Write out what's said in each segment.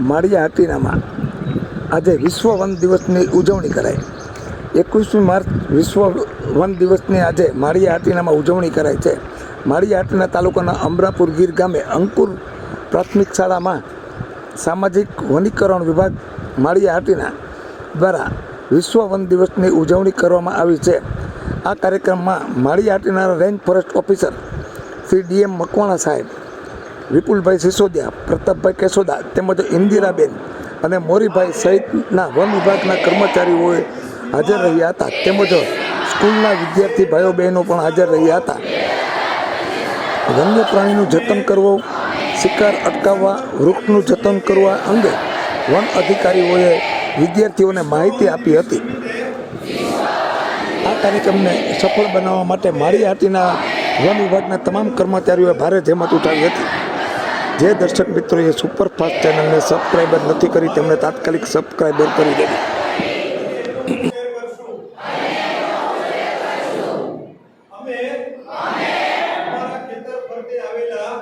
માળિયા હાટીનામાં આજે વિશ્વ વન દિવસની ઉજવણી કરાય એકવીસમી માર્ચ વિશ્વ વન દિવસની આજે માળિયા હાટીનામાં ઉજવણી કરાય છે. માળિયા હાટીના તાલુકાના અમરાપુર ગીર ગામે અંકુર પ્રાથમિક શાળામાં સામાજિક વનીકરણ વિભાગ માળિયા હાટીના દ્વારા વિશ્વ વન દિવસની ઉજવણી કરવામાં આવી છે. આ કાર્યક્રમમાં Maliya Hatina range forest officer Shri DM Makwana સાહેબ વિપુલભાઈ સિસોદિયા, પ્રતાપભાઈ કેસોદા તેમજ ઇન્દિરાબેન અને મોરીભાઈ સહિતના વન વિભાગના કર્મચારીઓએ હાજર રહ્યા હતા. તેમજ સ્કૂલના વિદ્યાર્થી ભાઈઓ બહેનો પણ હાજર રહ્યા હતા. વન્ય પ્રાણીનું જતન કરવું, શિકાર અટકાવવા, વૃક્ષનું જતન કરવા અંગે વન અધિકારીઓએ વિદ્યાર્થીઓને માહિતી આપી હતી. આ કાર્યક્રમને સફળ બનાવવા માટે માળી હાટીના વન વિભાગના તમામ કર્મચારીઓએ ભારે જહેમત ઉઠાવી હતી. જે દર્શક મિત્રોએ સુપરફાસ્ટ ચેનલને સબસ્ક્રાઈબર નથી કરી તેમણે તાત્કાલિક સબસ્ક્રાઈબર કરી દેવી અમે અમારા ખેતર ફરતે આવેલા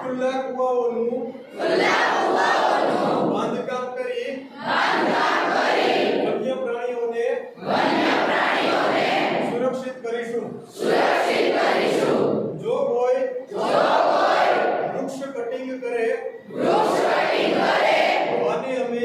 ખુલ્લા કુવાઓનું બાંધકામ કરી વન્ય પ્રાણીઓને સુરક્ષિત કરીશું જો કોઈ વૃક્ષ કટિંગ કરે તો આને અમે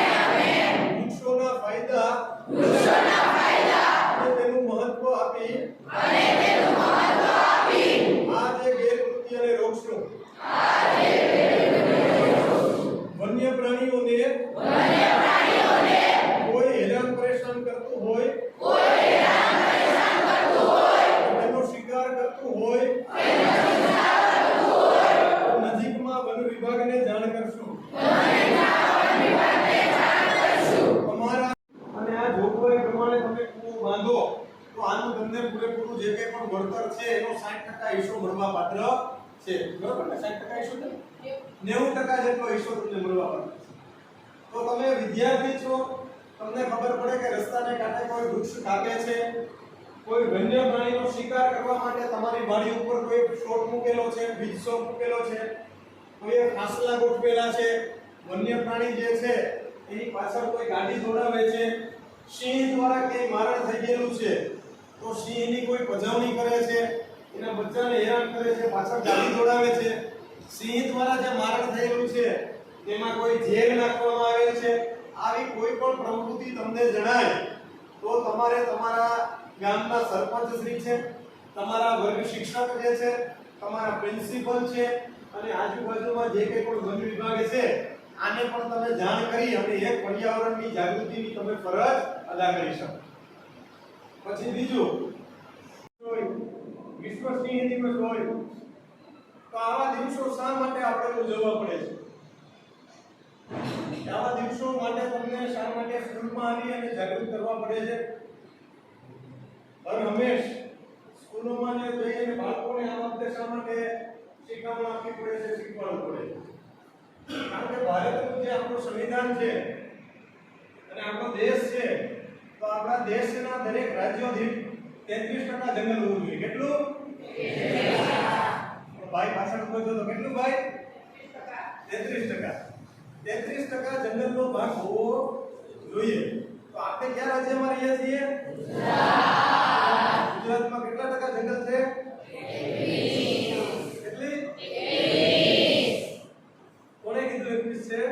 વૃક્ષોના ફાયદા અને તેનું મહત્વ આપી આ જે ગેરકૃત્યને રોકશું વન્ય પ્રાણીઓને કોઈ હેરાન પરેશાન કરતું હોય તેનો શિકાર કરતું હોય તો નજીકમાં વન વિભાગને જાણ કરશું તમારા અને આ જોગવાઈ પ્રમાણે તમે કૂવો બાંધો તો આનું તમને પૂરેપૂરું જે કંઈ પણ વળતર છે, એનો 60% હિસ્સો મળવા પાત્ર છે. બરોબર ને? 60% હિસ્સો છે 90% જેટલો હિસ્સો તમને મળવા પાત્ર છે. તો તમે વિદ્યાર્થી છો, તમને ખબર પડે કે રસ્તાને કાંઠે કોઈ વૃક્ષ કાપે છે, કોઈ વન્ય પ્રાણીનો શિકાર કરવા માટે તમારી વાડી ઉપર કોઈ શોટ મૂકેલો છે બીજ શોટ મૂકેલો છે કોઈએ ફાસલા ગોઠવેલા છે, વન્ય પ્રાણી જે છે, એની પાછળ કોઈ ગાડી દોડાવે છે, સિંહ દ્વારા કંઈ મારણ થઈ ગયેલું છે તો સિંહની કોઈ પજવણી કરે છે? એના બચ્ચાને હેરાન કરે છે, પાછળ ગાડી દોડાવે છે. સિંહ દ્વારા જે મારણ થયેલું છે, તેમાં કોઈ ઝેર નાખવામાં આવે છે? આવી કોઈ પણ પ્રવૃત્તિ તમને જણાય, તો તમારે તમારા ગામના સરપંચ શ્રી છે, તમારા વર્ગ શિક્ષક જે છે, તમારા પ્રિન્સિપલ છે, અને આજુબાજુમાં જે કંઈ પણ વન વિભાગ છે, આને પણ તમે જાણ કરી અને એક પર્યાવરણની જાગૃતિની તમે ફરજ અદા કરી શકો. પછી બીજું. વિશ્વ દિવસ હોય. તો આવા દિવસો શા માટે આપણે ઉજવવા પડે છે? આવા દિવસો માટે તમને શા માટે સ્કૂલમાં આવી અને જાગૃત કરવા પડે છે? હર હંમેશ સ્કૂલોમાં જે જઈને બાળકોને આ વખતે શા માટે શીખવામાં આપવી પડે છે શીખવાડવું પડે છે? કારણ કે ભારતનું જે આપણું સંવિધાન છે અને આપણો દેશ છે તો આપણા દેશના દરેક રાજ્યો દીઠ તેત્રીસ ટકા જંગલ હોવું જોઈએ કેટલું ભાઈ પાછળ કોઈ તો કેટલું ભાઈ તેત્રીસ ટકા તેત્રીસ ટકા જંગલનો ભાગ હોવો જોઈએ તો આપણે ક્યાં રાજ્યમાં રહીએ છીએ ગુજરાતમાં કેટલા ટકા જંગલ છે કેટલી કોણે કીધું એકવીસ છે